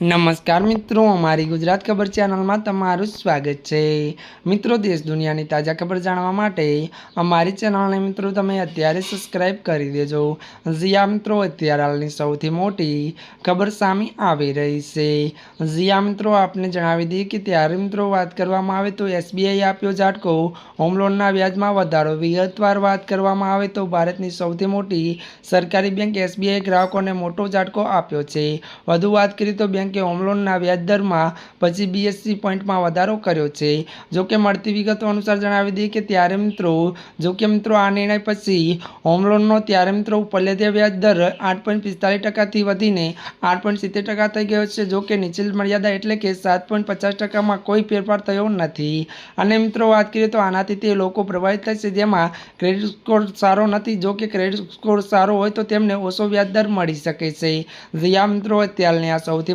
નમસ્કાર મિત્રો, અમારી ગુજરાત ખબર ચેનલમાં તમારું સ્વાગત છે. મિત્રો, દેશ દુનિયાની તાજા ખબર જાણવા માટે અમારી ચેનલને મિત્રો તમે અત્યારે સબસ્ક્રાઇબ કરી દેજો. જીયા મિત્રો, અત્યારે હાલની સૌથી મોટી ખબર સામે આવી રહી છે. જીયા મિત્રો, આપને જણાવી દઈએ કે ત્યારે મિત્રો વાત કરવામાં આવે તો એસબીઆઈ આપ્યો ઝાટકો. હોમ લોનના વ્યાજમાં વધારો, વિગતવાર વાત કરવામાં આવે તો ભારતની સૌથી મોટી સરકારી બેંક એસબીઆઈ ગ્રાહકોને મોટો ઝાટકો આપ્યો છે. વધુ વાત કરીએ તો બેંકે હોમ લોનના વ્યાજ દરમાં પછી બીએસસી પોઈન્ટમાં વધારો કર્યો છે. જો કે મળતી વિગતો અનુસાર જણાવી દઈએ કે ત્યારે મિત્રો, જો કે મિત્રો આ નિર્ણય પછી હોમ લોનનો ત્યારે મિત્રો ઉપલેદે વ્યાજ દર આઠ પોઈન્ટ પિસ્તાલીસ ટકાથી વધીને આઠ પોઈન્ટ સિત્તેર ટકા થઈ ગયો છે. જો કે નીચેલ મર્યાદા એટલે કે સાત પોઈન્ટ પચાસ ટકામાં કોઈ ફેરફાર થયો નથી. અને મિત્રો વાત કરીએ તો આનાથી તે લોકો પ્રભાવિત થશે જેમાં ક્રેડિટ સ્કોર સારો નથી. જો કે ક્રેડિટ સ્કોર સારો હોય તો તેમને ઓછો વ્યાજ દર મળી શકે છે. જ્યાં મિત્રો, અત્યારની આ સૌથી